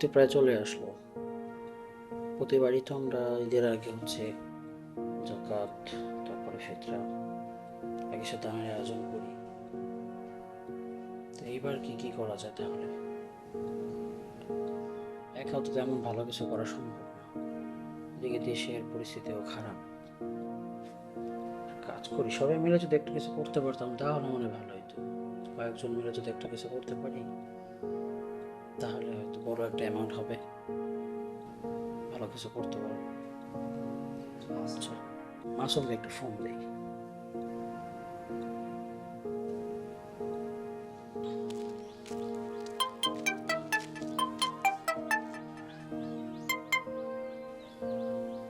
তো প্রায় চলে আসলো। প্রতিবারই তো আমরা ঈদের আগে হচ্ছে জাকাত তারপরে ফিতরা, একই সাথে দানের আয়োজন করি। তো এইবার কি কি করা যায় তাহলে? এক হাতে তেমন ভালো কিছু করা সম্ভব না। এদিকে দেশের পরিস্থিতিও খারাপ। কাজ করি, সবাই মিলে যদি একটা কিছু করতে পারতাম, তাহলে মনে ভালো হতো কয়েকজন মিলে যদি একটা কিছু করতে পারি, তাহলে বড় একটা অ্যামাউন্ট হবে। ভালো কিছু করতে পারব। আচ্ছা মাসুমকে একটা ফোন দেই।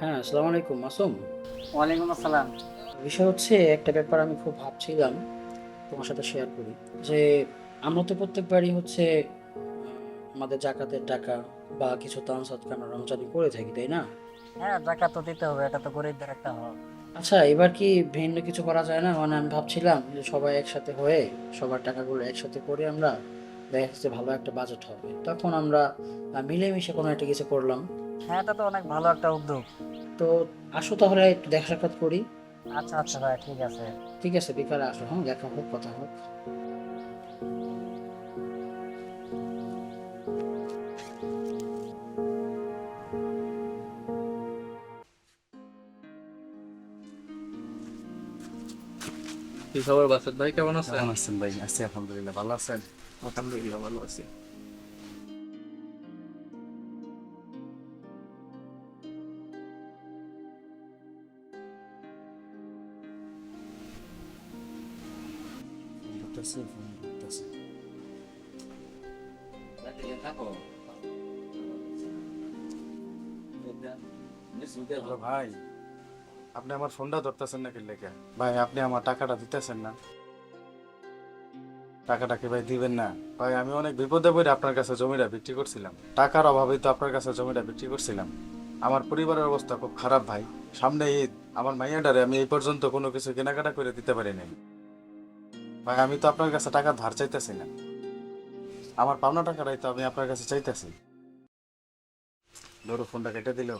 হ্যাঁ আসসালামু আলাইকুম মাসুম। ওয়ালাইকুম আসসালাম। বিষয় হচ্ছে একটা ব্যাপার আমি খুব ভাবছিলাম তোমার সাথে শেয়ার করি। যে আমরা তো প্রত্যেকবারই হচ্ছে আমাদের জাকাতের টাকা বা কিছু দান সৎকার আমরা রমজানি করে থাকি তাই না? হ্যাঁ টাকা তো দিতে হবে এটা তো গরিবদের একটা হক। আচ্ছা এবার কি ভিন্ন কিছু করা যায় না? মানে আমি ভাবছিলাম যে সবাই একসাথে হয়ে সবার টাকাগুলো একসাথে করে আমরা দেখা যাচ্ছে ভালো একটা বাজেট হবে। তখন আমরা আহ, মিলেমিশে কোনো একটা কিছু করলাম। হ্যাঁ এটা তো অনেক ভালো একটা উদ্যোগ। তো আসো তাহলে একটু দেখা সাক্ষাৎ করি। আচ্ছা আচ্ছা ভাই ঠিক আছে। ঠিক আছে বিকালে আসো হ্যাঁ দেখা হোক কথা হোক। কি খবর বাসুদ ভাই কেমন আছেন কেমন আছেন ভাই আছি আলহামদুলিল্লাহ ভালো আছেন আলহামদুলিল্লাহ ভালো আছি করতেছে ফোন করতেছে হ্যালো ভাই আপনি আমার ফোনটা ধরতেছেন নাকি লেখা? ভাই, আপনি আমার টাকাটা দিতেছেন না। টাকাটা কি ভাই দিবেন না? ভাই, আমি অনেক বিপদে পড়ে আপনার কাছে জমিটা বিক্রি করছিলাম। টাকার অভাবে তো আপনার কাছে জমিটা বিক্রি করছিলাম। আমার পরিবারের অবস্থা খুব খারাপ ভাই। সামনে ঈদ, আমার মাইয়াডারে আমি এই পর্যন্ত কোনো কিছু কেনাকাটা করে দিতে পারি নাই। ভাই, আমি তো আপনার কাছে টাকা ধার চাইতেছি না। আমার পাওনা টাকাটাই তো আমি আপনার কাছে চাইতেছি। ধরো, ফোনটা কেটে দিল।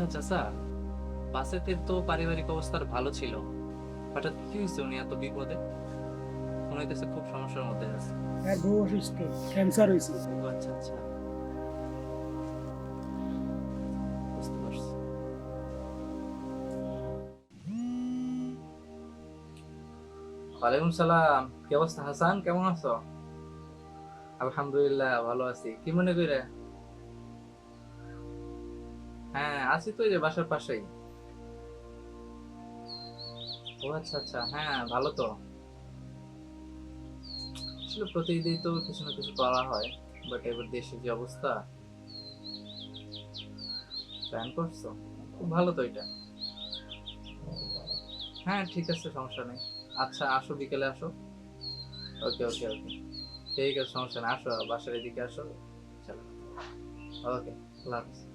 আচ্ছা চাচা বাসেতের তো পারিবারিক অবস্থার ভালো ছিল। হঠাৎ কি হয়েছে উনি এত বিপদে? মনে হইতেছে খুব সমস্যার মধ্যে আছে। আর বউ অসুস্থ ক্যান্সার হয়েছে। আচ্ছা আচ্ছা। ওয়ালাইকুম সালাম কি অবস্থা? হাসান কেমন আছো? আলহামদুলিল্লাহ ভালো আছি। কি মনে কইরা? হ্যাঁ আছি তো যে বাসার পাশেই। ও আচ্ছা আচ্ছা হ্যাঁ ভালো তো। আসলে প্রতিদিন তো কিছু না কিছু করা হয় বাট এবার দেশের যে অবস্থা প্ল্যান করছ? খুব ভালো তো এটা। হ্যাঁ ঠিক আছে, সমস্যা নেই। আচ্ছা আসো, বিকেলে আসো। ওকে ওকে ওকে। ঠিক আছে, সমস্যা নেই। আসো, বাসার এদিকে আসো। ওকে, আল্লাহ হাফিজ।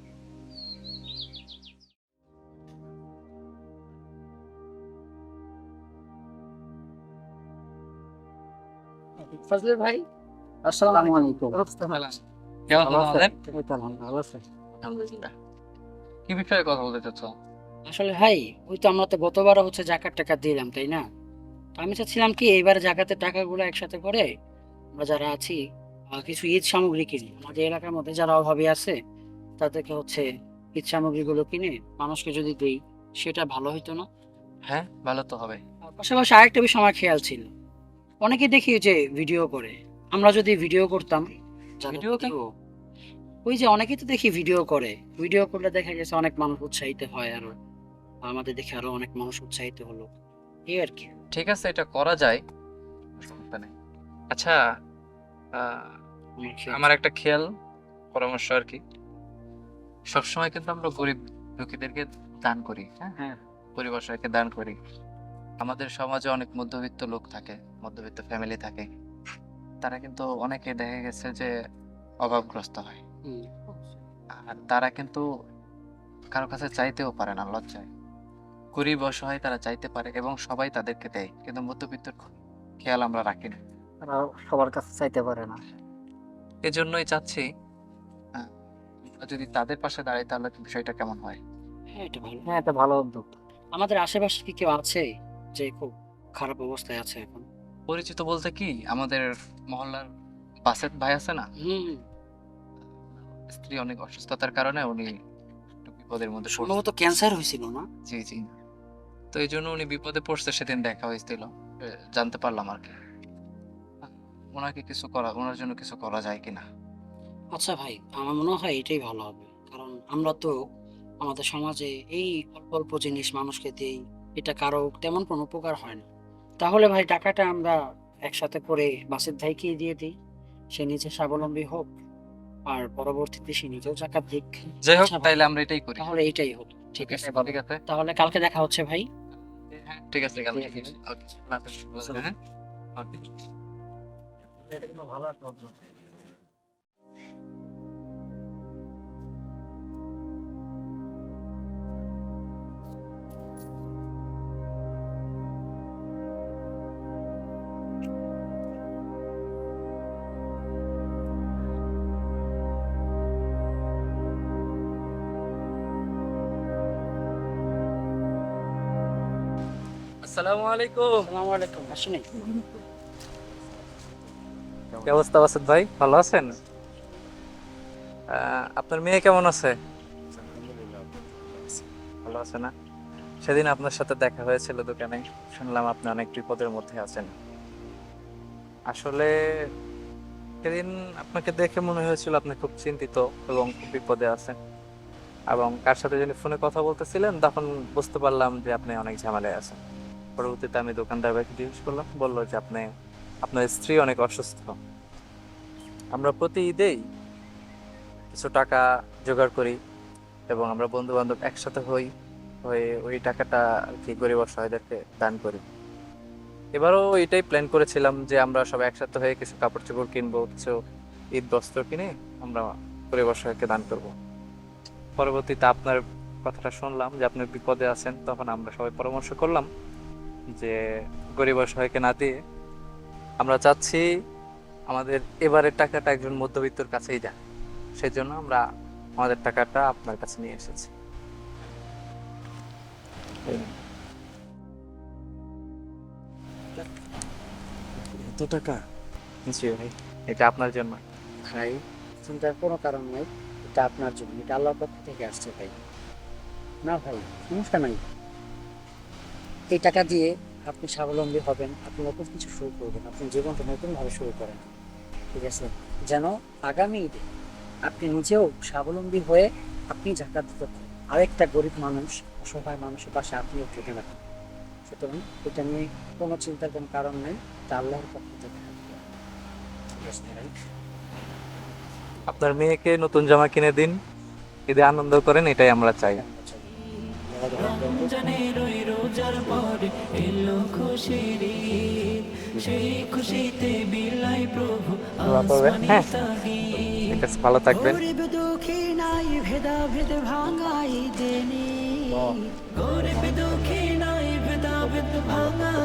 ফজলে ভাই আসসালামু আলাইকুম। ভালো আছেন? আলহামদুলিল্লাহ, কি বিষয়ে কথা বলতে চাচ্ছ? আসলে ভাই ওই তো আমরা তো হচ্ছে জাকাত টাকা দিলাম তাই না? আমি চাচ্ছিলাম কি এইবার জাকাতের টাকাগুলো একসাথে করে আমরা যারা আছি কিছু ঈদ সামগ্রী কিনি। আমাদের এলাকার মধ্যে যারা অভাবী আছে তাদেরকে হচ্ছে ঈদ সামগ্রীগুলো কিনে মানুষকে যদি দিই সেটা ভালো হইতো না? হ্যাঁ ভালো তো হবে। পাশাপাশি আরেকটা বিষয় আমার খেয়াল ছিল। অনেকে দেখি যে ভিডিও করে। আমরা যদি ভিডিও করতাম ভিডিও? ওই যে অনেকেই তো দেখি ভিডিও করে। ভিডিও করলে দেখা গেছে অনেক মানুষ উৎসাহিত হয় আরও। আমাদের দেখে আরও অনেক মানুষ উৎসাহিত হলো। এই আর কি। ঠিক আছে এটা করা যায়। সমস্যা নেই। আচ্ছা আমার একটা খেয়াল পরামর্শ আর কি। সবসময় কিন্তু আমরা গরিব দুঃখীদেরকে দান করি হ্যাঁ? হ্যাঁ। পরিবার সবাইকে দান করি। আমাদের সমাজে অনেক মধ্যবিত্ত লোক থাকে মধ্যবিত্ত ফ্যামিলি থাকে। তারা কিন্তু অনেকে দেখা গেছে যে অভাবগ্রস্ত হয়। আর তারা কিন্তু কারও কাছে চাইতেও পারে না লজ্জায়। গরিব অসহায় তারা চাইতে পারে এবং সবাই তাদেরকে দেয় কিন্তু মধ্যবিত্তর খেয়াল আমরা রাখি না। তারা সবার কাছে চাইতে পারে না। এজন্যই চাচ্ছি যদি তাদের পাশে দাঁড়াই তাহলে বিষয়টা কেমন হয়? হ্যাঁ এটা ভালো। হ্যাঁ এটা ভালো উদ্যোগ। আমাদের আশেপাশে কি কেউ আছে? যে খুব খারাপ অবস্থায় আছে এখন। পরিচিত বলতে কি আমাদের মহল্লার বাসের ভাই আছে না? হুম স্ত্রী অনেক অসুস্থতার কারণে উনি একটু বিপদের মধ্যে পড়ছে। সম্ভবত ক্যান্সার হয়েছিল না? জি জি। তো এই জন্য উনি বিপদে পড়ছে সেদিন দেখা হয়েছিল। এ, জানতে পারলাম আর কি। ওনাকে কিছু করা ওনার জন্য কিছু করা যায় কিনা। আচ্ছা ভাই আমার মনে হয় এটাই ভালো হবে। কারণ আমরা তো আমাদের সমাজে এই অল্প অল্প জিনিস মানুষকে দিই এটা কারও তেমন কোনো উপকার হয় না। তাহলে ভাই টাকাটা আমরা একসাথে করে বাসের ভাইকে দিয়ে দিই। সে নিজে স্বাবলম্বী হোক আর পরবর্তীতে সে নিজেও জাকাত দিক। যাই হোক আচ্ছা তাইলে আমরা এটাই করি। তাহলে এটাই হোক ঠিক আছে। ঠিক আছে তাহলে কালকে দেখা হচ্ছে ভাই। হ্যাঁ ঠিক আছে কালকে ওকে। হ্যাঁ ওকে। এটা কিন্তু ভালো আসসালামু আলাইকুম। আসসালামু আলাইকুম আসুন কি অবস্থা বাসুদ ভাই? ভালো আছেন? আপনার মেয়ে কেমন আছে? ভালো আছে না? সেদিন আপনার সাথে দেখা হয়েছিল দোকানে। শুনলাম আপনি অনেক বিপদের মধ্যে আছেন। আসলে সেদিন আপনাকে দেখে মনে হয়েছিল আপনি খুব চিন্তিত এবং খুব বিপদে আছেন। এবং কার সাথে যিনি ফোনে কথা বলতেছিলেন তখন বুঝতে পারলাম যে আপনি অনেক ঝামেলায় আছেন। পরবর্তীতে আমি দোকানদার ভাইকে জিজ্ঞেস করলাম, বলল যে আপনি, আপনার স্ত্রী অনেক অসুস্থ। আমরা প্রতি ঈদেই কিছু টাকা জোগাড় করি এবং আমরা বন্ধু বান্ধব একসাথে হই, হয়ে ওই টাকাটা আর কি গরিব অসহায়দেরকে দান করি। এবারও এটাই প্ল্যান করেছিলাম যে আমরা সবাই একসাথে হয়ে কিছু কাপড় চোপড় কিনবো, কিছু ঈদ বস্ত্র কিনে আমরা গরিব অসহায়কে দান করব। পরবর্তীতে আপনার কথাটা শুনলাম যে আপনি বিপদে আছেন, তখন আমরা সবাই পরামর্শ করলাম। যে গরিব অসহায়কে না দিয়ে আমরা চাচ্ছি আমাদের এবারের টাকাটা একজন মধ্যবিত্তর কাছেই যাক। সেজন্য আমরা আমাদের টাকাটা আপনার কাছে নিয়ে এসেছি। এত টাকা? জি ভাই এটা আপনার জন্য। ভাই চিন্তার কোনো কারণ নেই। এটা আপনার জন্য। এটা আল্লাহর পক্ষ থেকে আসছে ভাই। না ভাই সমস্যা নাই। এই টাকা দিয়ে আপনি স্বাবলম্বী হবেন, আপনি নতুন কিছু শুরু করবেন, আপনি জীবনটা নতুনভাবে শুরু করেন। ঠিক আছে? যেন আগামী ঈদে আপনি নিজেও স্বাবলম্বী হয়ে আপনি জাকাত দিতে পারেন। আরেকটা গরিব মানুষ, অসহায় মানুষের পাশে আপনিও থেকে রাখেন সুতরাং এটা নিয়ে কোনো চিন্তার কোনো কারণ নেই তা আল্লাহর পক্ষ থেকে আপনার মেয়েকে নতুন জামা কিনে দিন, ঈদে আনন্দ করেন, এটাই আমরা চাই। রমজানের ওই রোজার পরে এলো খুশির। সেই খুশিতে বিলাই প্রভু হ্যাঁ। ভালো থাকবেন গরিব দুঃখী নাই ভেদা ভেদ ভাঙাই দেনি। গরিব দুঃখী নাই ভেদা ভেদ ভাঙাই